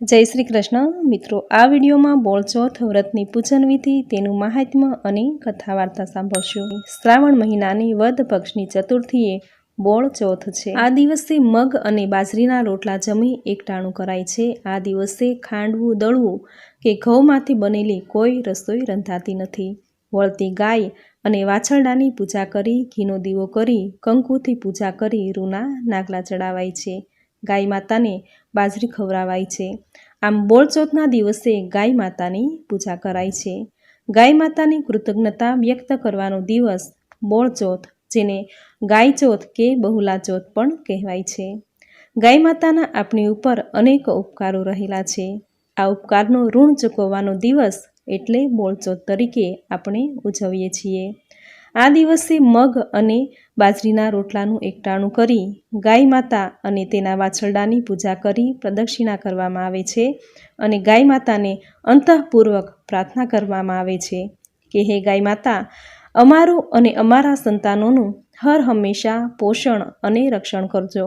જય શ્રી કૃષ્ણ. મિત્રો, આ વિડીયોમાં બોળચોથ વ્રતની પૂજન વિધિ, તેનું મહાત્મ્ય અને કથા વાર્તા સાંભળશો. શ્રાવણ મહિનાની વદ પક્ષની ચતુર્થીએ બોળચોથ છે. આ દિવસે મગ અને બાજરીના રોટલા જમી એકટાણું કરાય છે. આ દિવસે ખાંડવું, દળવું કે ઘઉંમાંથી બનેલી કોઈ રસોઈ રંધાતી નથી. વળતી ગાય અને વાછરડાની પૂજા કરી, ઘીનો દીવો કરી, કંકુથી પૂજા કરી રૂના નાગલા ચડાવાય છે. ગાય માતાને બાજરી ખવડાવાય છે. આમ બોળચોથના દિવસે ગાય માતાની પૂજા કરાય છે. ગાય માતાની કૃતજ્ઞતા વ્યક્ત કરવાનો દિવસ બોળચોથ, જેને ગાયચોથ કે બહુલા ચોથ પણ કહેવાય છે. ગાય માતાના આપણી ઉપર અનેક ઉપકારો રહેલા છે. આ ઉપકારનો ઋણ ચૂકવવાનો દિવસ એટલે બોળચોથ તરીકે આપણે ઉજવીએ છીએ. આ દિવસે મગ અને બાજરીના રોટલાનું એકટાણું કરી ગાય માતા અને તેના વાછરડાની પૂજા કરી પ્રદક્ષિણા કરવામાં આવે છે અને ગાય માતાને અંતઃપૂર્વક પ્રાર્થના કરવામાં આવે છે કે હે ગાય માતા, અમારું અને અમારા સંતાનોનું હર હંમેશા પોષણ અને રક્ષણ કરજો.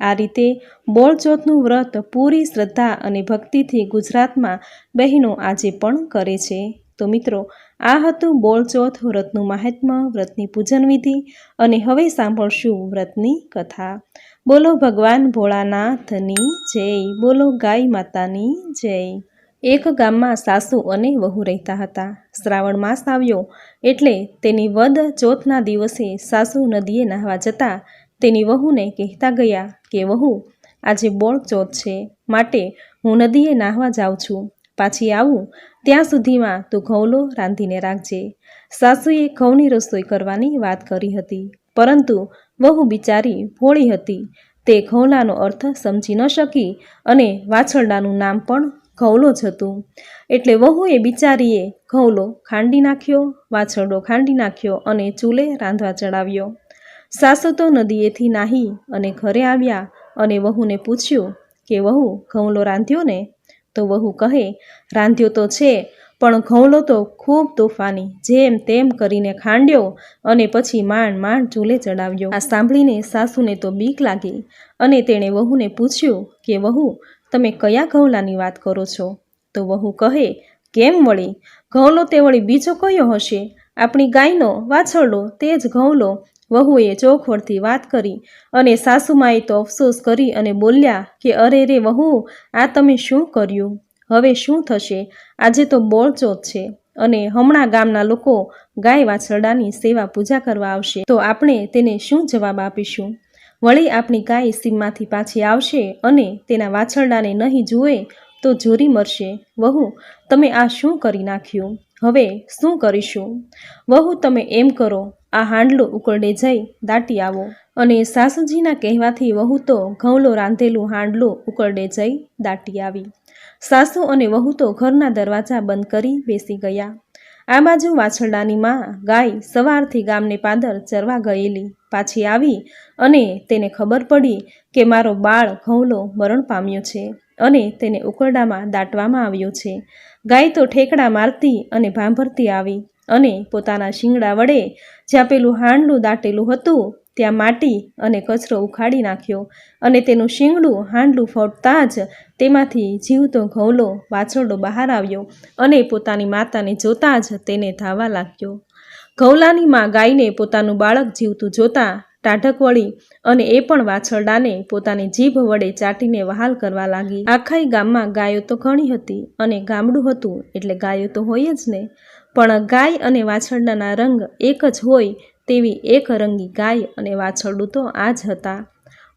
આ રીતે બોળચોથનું વ્રત પૂરી શ્રદ્ધા અને ભક્તિથી ગુજરાતમાં બહેનો આજે પણ કરે છે. તો મિત્રો, આ હતું બોળચોથ વ્રતનું મહાત્મ્ય વ્રતની પૂજન વિધિ અને હવે સાંભળશું વ્રતની કથા. બોલો ભગવાન ભોળાનાથની જય, બોલો ગાય માતાની જય. એક ગામમાં સાસુ અને વહુ રહેતા હતા. શ્રાવણ માસ આવ્યો એટલે તેની વદ ચોથના દિવસે સાસુ નદીએ નાહવા જતા તેની વહુને કહેતા ગયા કે, વહુ, આજે બોળ ચોથ છે. માટે હું નદીએ નાહવા જાઉં છું. પાછી આવું, ત્યાં સુધીમાં તું ઘઉલો રાંધીને રાખજે. સાસુએ ઘઉંની રસોઈ કરવાની વાત કરી હતી, પરંતુ વહુ બિચારી ભોળી હતી. તે ઘઉલાનો અર્થ સમજી ન શકી અને વાછરડાનું નામ પણ ઘઉલો જ હતું. એટલે વહુએ બિચારીએ ઘઉલો ખાંડી નાખ્યો, વાછરડો ખાંડી નાખ્યો અને ચૂલે રાંધવા ચડાવ્યો. સાસુ તો નદીએથી નાહી અને ઘરે આવ્યા અને વહુને પૂછ્યું કે, વહુ, ઘઉંલો રાંધ્યો ને? તો વહુ કહે, રાંધ્યો તો છે, પણ ઘઉંલો તો ખૂબ તોફાની, જેમ તેમ કરીને ખાંડ્યો અને પછી માંડ માંડ ચૂલે ચડાવ્યો. આ સાંભળીને સાસુને તો બીક લાગી અને તેણે વહુને પૂછ્યું કે, વહુ, તમે કયા ઘઉંલાની વાત કરો છો? તો વહુ કહે, કેમ વળી? ઘઉંલો તે વળી બીજો કયો હશે? આપણી ગાયનો, વાછરડો, તે જ ઘઉંલો વહુએ ચોખવડથી વાત કરી અને સાસુમાએ તો અફસોસ કરી અને બોલ્યા કે, અરે રે વહુ, આ તમે શું કર્યું? હવે શું થશે? આજે તો બોળચોથ છે અને હમણાં ગામના લોકો ગાય વાછરડાની સેવા પૂજા કરવા આવશે. તો આપણે તેને શું જવાબ આપીશું? વળી આપણી ગાય સીમમાંથી પાછી આવશે અને તેના વાછરડાને નહીં જુએ તો જોરી મરશે. વહુ, તમે આ શું કરી નાખ્યું? હવે શું કરીશું? વહુ, તમે એમ કરો આ હાંડલો ઉકળડે જઈ દાટી આવો. અને સાસુજીના કહેવાથી વહુ તો ઘઉંલો રાંધેલું હાંડલું ઉકળડે જઈ દાટી આવી. સાસુ અને વહુ તો ઘરના દરવાજા બંધ કરી બેસી ગયા. આ બાજુ વાછરડાની માં ગાય સવારથી ગામને પાદર ચરવા ગયેલી. પાછી આવી અને તેને ખબર પડી કે મારો બાળ ઘઉંલો મરણ પામ્યો છે અને તેને ઉકરડામાં દાટવામાં આવ્યો છે. ગાય તો ઠેકડા મારતી અને ભાંભરતી આવી અને પોતાના શિંગડા વડે જ્યાં પેલું હાંડલું દાટેલું હતું, ત્યાં માટી અને કચરો ઉખાડી નાખ્યો અને તેનું શિંગડું હાંડલું ફોડતા જ તેમાંથી જીવતો ઘઉલો વાછરડો બહાર આવ્યો અને પોતાની માતાને જોતા જ તેને ધાવા લાગ્યો. ઘઉલાની માં ગાયને પોતાનું બાળક જીવતું જોતા ટાઢક વળી અને એ પણ વાછરડાને પોતાની જીભ વડે ચાટીને વહાલ કરવા લાગી. આખાઈ ગામમાં ગાયો તો ઘણી હતી અને ગામડું હતું એટલે ગાયો તો હોય જ ને. પણ ગાય અને વાછરડાના રંગ એક જ હોય તેવી એક રંગી ગાય અને વાછરડું તો આ જ હતા.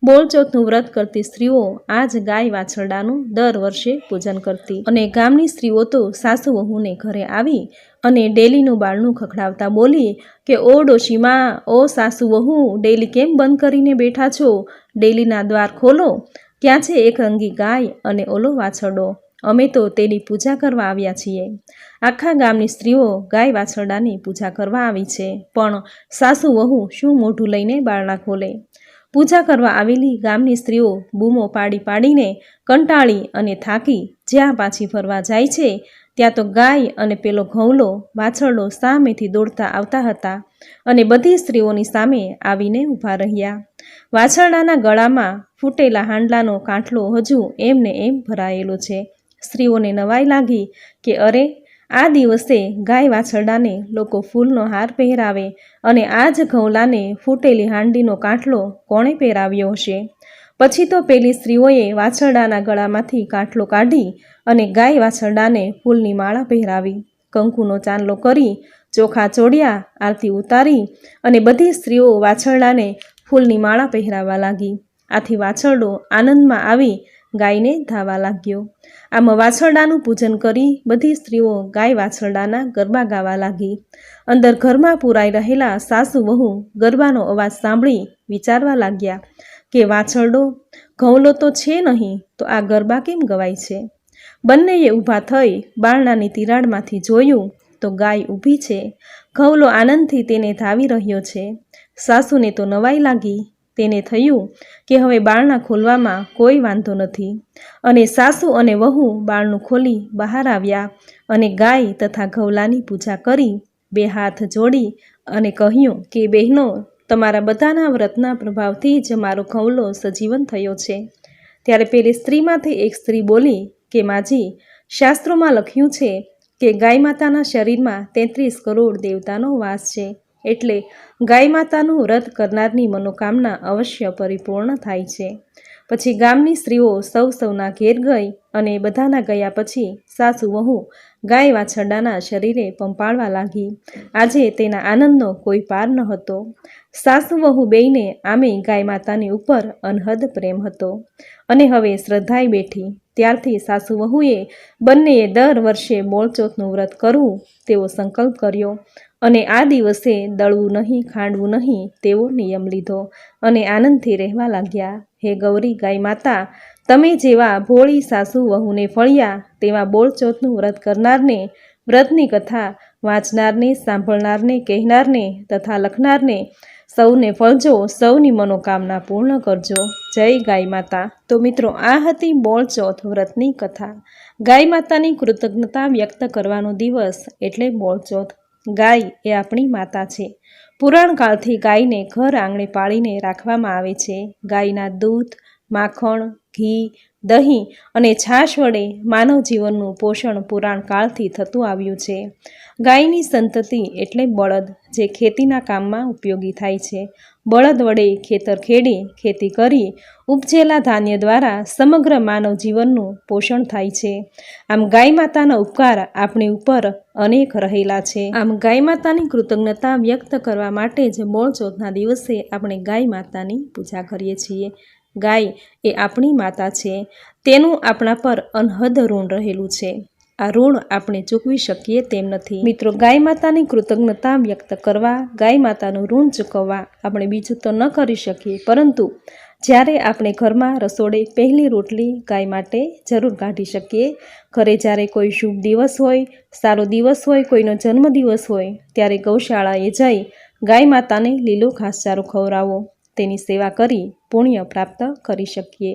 બોલચોથનું વ્રત કરતી સ્ત્રીઓ આ જ ગાય વાછરડાનું દર વર્ષે પૂજન કરતી. અને ગામની સ્ત્રીઓ તો સાસુ વહુને ઘરે આવી અને ડેલીનું બાળનું ખખડાવતા બોલી કે, ઓ ડોશીમાં, ઓ સાસુ વહુ, ડેલી કેમ બંધ કરીને બેઠા છો? ડેલીના દ્વાર ખોલો. ક્યાં છે એક રંગી ગાય અને ઓલો વાછરડો? અમે તો તેની પૂજા કરવા આવ્યા છીએ. આખા ગામની સ્ત્રીઓ ગાય વાછરડાની પૂજા કરવા આવી છે. પણ સાસુ વહુ શું મોઢું લઈને બારણા ખોલે? પૂજા કરવા આવેલી ગામની સ્ત્રીઓ બૂમો પાડી પાડીને કંટાળી અને થાકી જ્યાં પાછી ફરવા જાય છે ત્યાં તો ગાય અને પેલો ઘઉલો વાછરડો સામેથી દોડતા આવતા હતા અને બધી સ્ત્રીઓની સામે આવીને ઊભા રહ્યા. વાછરડાના ગળામાં ફૂટેલા હાંડલાનો કાંઠલો હજુ એમને એમ ભરાયેલો છે. સ્ત્રીઓને નવાઈ લાગી કે અરે, આ દિવસે ગાય વાછરડાને લોકો ફૂલનો હાર પહેરાવે અને આ જ ઘઉલાને ફૂટેલી હાંડીનો કાંઠલો કોણે પહેરાવ્યો હશે? પછી તો પેલી સ્ત્રીઓએ વાછરડાના ગળામાંથી કાંઠલો કાઢી અને ગાય વાછરડાને ફૂલની માળા પહેરાવી, કંકુનો ચાંદલો કરી, ચોખા ચોડ્યા, આરતી ઉતારી અને બધી સ્ત્રીઓ વાછરડાને ફૂલની માળા પહેરાવા લાગી. આથી વાછરડો આનંદમાં આવી ગાયને ધાવા લાગ્યો. આમ વાછરડાનું પૂજન કરી બધી સ્ત્રીઓ ગાય વાછરડાના ગરબા ગાવા લાગી. અંદર ઘરમાં પૂરાઈ રહેલા સાસુ વહુ ગરબાનો અવાજ સાંભળી વિચારવા લાગ્યા. કે વાછરડો, ઘઉલો તો છે નહીં, તો આ ગરબા કેમ ગવાય છે? બંનેએ ઊભા થઈ બારણાની તિરાડમાંથી જોયું તો ગાય ઊભી છે. ઘઉલો આનંદથી તેને ધાવી રહ્યો છે. સાસુને તો નવાઈ લાગી. તેને થયું કે હવે બારણા ખોલવામાં કોઈ વાંધો નથી. અને સાસુ અને વહુ બારણું ખોલી બહાર આવ્યા અને ગાય તથા ઘઉલાની પૂજા કરી, બે હાથ જોડી અને કહ્યું કે, બહેનો તમારા બધાના વ્રતના પ્રભાવથી જ મારો ખવલો સજીવન થયો છે. ત્યારે પેલી સ્ત્રીમાંથી એક સ્ત્રી બોલી કે, માજી, શાસ્ત્રોમાં લખ્યું છે કે ગાય માતાના શરીરમાં તેત્રીસ કરોડ દેવતાનો વાસ છે. એટલે ગાય માતાનું વ્રત કરનારની મનોકામના અવશ્ય પરિપૂર્ણ થાય છે. પછી ગામની સ્ત્રીઓ સૌ સૌના ઘેર ગઈ અને બધાના ગયા પછી સાસુ વહુ ગાય વાછરડાના શરીરે પંપાળવા લાગી. આજે તેના આનંદનો કોઈ પાર ન હતો. સાસુ વહુ બેયને આમે ગાય માતાની ઉપર અનહદ પ્રેમ હતો અને હવે શ્રદ્ધાએ બેઠી. ત્યારથી સાસુ વહુએ બંનેએ દર વર્ષે બોળચોથનું વ્રત કરવું તેવો સંકલ્પ કર્યો અને આ દિવસે દળવું નહીં, ખાંડવું નહીં તેવો નિયમ લીધો અને આનંદથી રહેવા લાગ્યા. હે ગૌરી ગાય માતા તમે જેવા ભોળી સાસુ વહુને ફળ્યા, તેવા બોળચોથનું વ્રત કરનારને, વ્રતની કથા વાંચનારને, સાંભળનારને, કહેનારને તથા લખનારને, સૌને ફળજો, સૌની મનોકામના પૂર્ણ કરજો. જય ગાય માતા. તો મિત્રો, આ હતી બોળચોથ વ્રતની કથા. ગાય માતાની કૃતજ્ઞતા વ્યક્ત કરવાનો દિવસ એટલે બોળચોથ. ગાય એ આપણી માતા છે. પુરાણકાળથી ગાયને ઘર આંગણે પાળીને રાખવામાં આવે છે. ગાયના દૂધ માખણ, ઘી, દહીં અને છાશ વડે માનવ જીવનનું પોષણ પુરાણકાળથી થતું આવ્યું છે. ગાયની સંતતિ એટલે બળદ, જે ખેતીના કામમાં ઉપયોગી થાય છે. બળદ વડે ખેતર ખેડી, ખેતી કરી, ઉપજેલા ધાન્ય દ્વારા સમગ્ર માનવ જીવનનું પોષણ થાય છે. આમ ગાય માતાના ઉપકાર આપણી ઉપર અનેક રહેલા છે. આમ ગાય માતાની કૃતજ્ઞતા વ્યક્ત કરવા માટે જ બોળચોથના દિવસે આપણે ગાય માતાની પૂજા કરીએ છીએ. ગાય એ આપણી માતા છે. તેનું આપણા પર અનહદ ઋણ રહેલું છે. આ ઋણ આપણે ચૂકવી શકીએ તેમ નથી. મિત્રો, ગાય માતાની કૃતજ્ઞતા વ્યક્ત કરવા, ગાય માતાનું ઋણ ચૂકવવા આપણે બીજું તો ન કરી શકીએ. પરંતુ જ્યારે આપણે ઘરમાં રસોડે પહેલી રોટલી ગાય માટે જરૂર કાઢી શકીએ, ઘરે જ્યારે કોઈ શુભ દિવસ હોય, સારો દિવસ હોય, કોઈનો જન્મદિવસ હોય, ત્યારે ગૌશાળાએ જઈ ગાય માતાને લીલો ઘાસચારો ખવડાવો. તેની સેવા કરી પુણ્ય પ્રાપ્ત કરી શકીએ.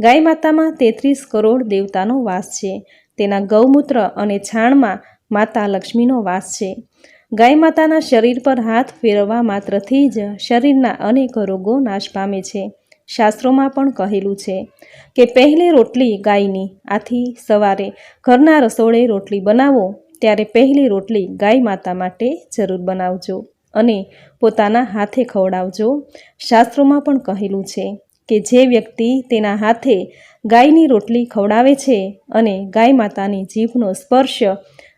ગાય માતામાં તેત્રીસ કરોડ દેવતાનો વાસ છે. તેના ગૌમૂત્ર અને છાણમાં માતા લક્ષ્મીનો વાસ છે. ગાય માતાના શરીર પર હાથ ફેરવવા માત્રથી જ શરીરના અનેક રોગો નાશ પામે છે. શાસ્ત્રોમાં પણ કહેલું છે કે પહેલી રોટલી ગાયની, આથી સવારે ઘરના રસોડે રોટલી બનાવો, ત્યારે પહેલી રોટલી ગાય માતા માટે જરૂર બનાવજો. અને પોતાના હાથે ખવડાવજો. શાસ્ત્રોમાં પણ કહેલું છે કે જે વ્યક્તિ તેના હાથે ગાયની રોટલી ખવડાવે છે અને ગાય માતાની જીભનો સ્પર્શ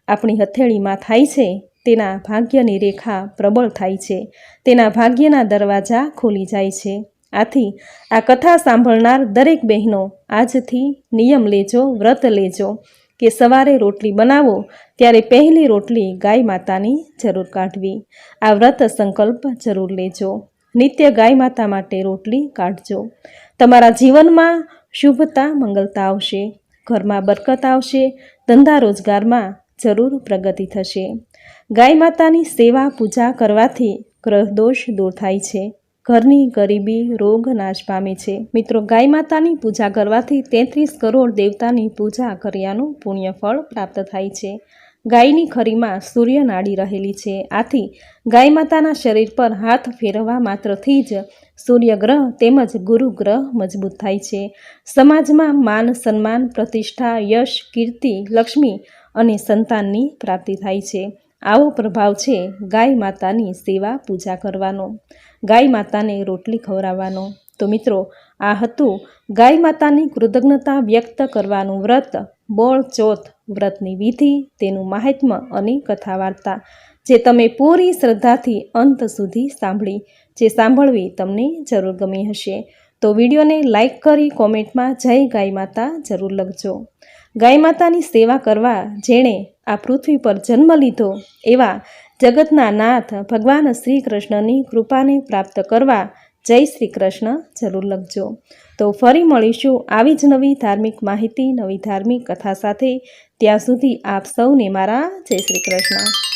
આપણી હથેળીમાં થાય છે, તેના ભાગ્યની રેખા પ્રબળ થાય છે. તેના ભાગ્યના દરવાજા ખોલી જાય છે. આથી આ કથા સાંભળનાર દરેક બહેનો આજથી નિયમ લેજો, વ્રત લેજો. કે સવારે રોટલી બનાવો, ત્યારે પહેલી રોટલી ગાય માતાની જરૂર કાઢવી. આ વ્રત સંકલ્પ જરૂર લેજો. નિત્ય ગાય માતા માટે રોટલી કાઢજો. તમારા જીવનમાં શુભતા, મંગલતા આવશે. ઘરમાં બરકત આવશે. ધંધા રોજગારમાં જરૂર પ્રગતિ થશે. ગાય માતાની સેવા, પૂજા કરવાથી ગ્રહદોષ દૂર થાય છે. ઘરની ગરીબી, રોગ નાશ પામે છે. મિત્રો, ગાય માતાની પૂજા કરવાથી તેત્રીસ કરોડ દેવતાની પૂજા કર્યાનું પુણ્ય ફળ પ્રાપ્ત થાય છે. ગાયની ખરીમાં સૂર્ય નાડી રહેલી છે. આથી ગાય માતાના શરીર પર હાથ ફેરવવા માત્રથી જ સૂર્યગ્રહ તેમજ ગુરુ ગ્રહ મજબૂત થાય છે. સમાજમાં માન સન્માન, પ્રતિષ્ઠા, યશ, કીર્તિ, લક્ષ્મી અને સંતાનની પ્રાપ્તિ થાય છે. આવો પ્રભાવ છે ગાય માતાની સેવા પૂજા કરવાનો. ગાય માતાને રોટલી ખવડાવવાનો. તો મિત્રો, આ હતું ગાય માતાની કૃતજ્ઞતા વ્યક્ત કરવાનું વ્રત. બોળ, ચોથ વ્રતની વિધિ, તેનું મહાત્મ્ય અને કથા વાર્તા જે તમે પૂરી શ્રદ્ધાથી અંત સુધી સાંભળી, જે સાંભળવી તમને જરૂર ગમી હશે. તો વિડીયોને લાઇક કરી કોમેન્ટમાં જય ગાય માતા જરૂર લખજો. ગાય માતાની સેવા કરવા જેણે આ પૃથ્વી પર જન્મ લીધો એવા જગતના નાથ ભગવાન શ્રી કૃષ્ણની કૃપાને પ્રાપ્ત કરવા જય શ્રી કૃષ્ણ જરૂર લખજો. તો ફરી મળીશું આવી જ નવી ધાર્મિક માહિતી, નવી ધાર્મિક કથા સાથે. ત્યાં સુધી આપ સૌને મારા જય શ્રી કૃષ્ણ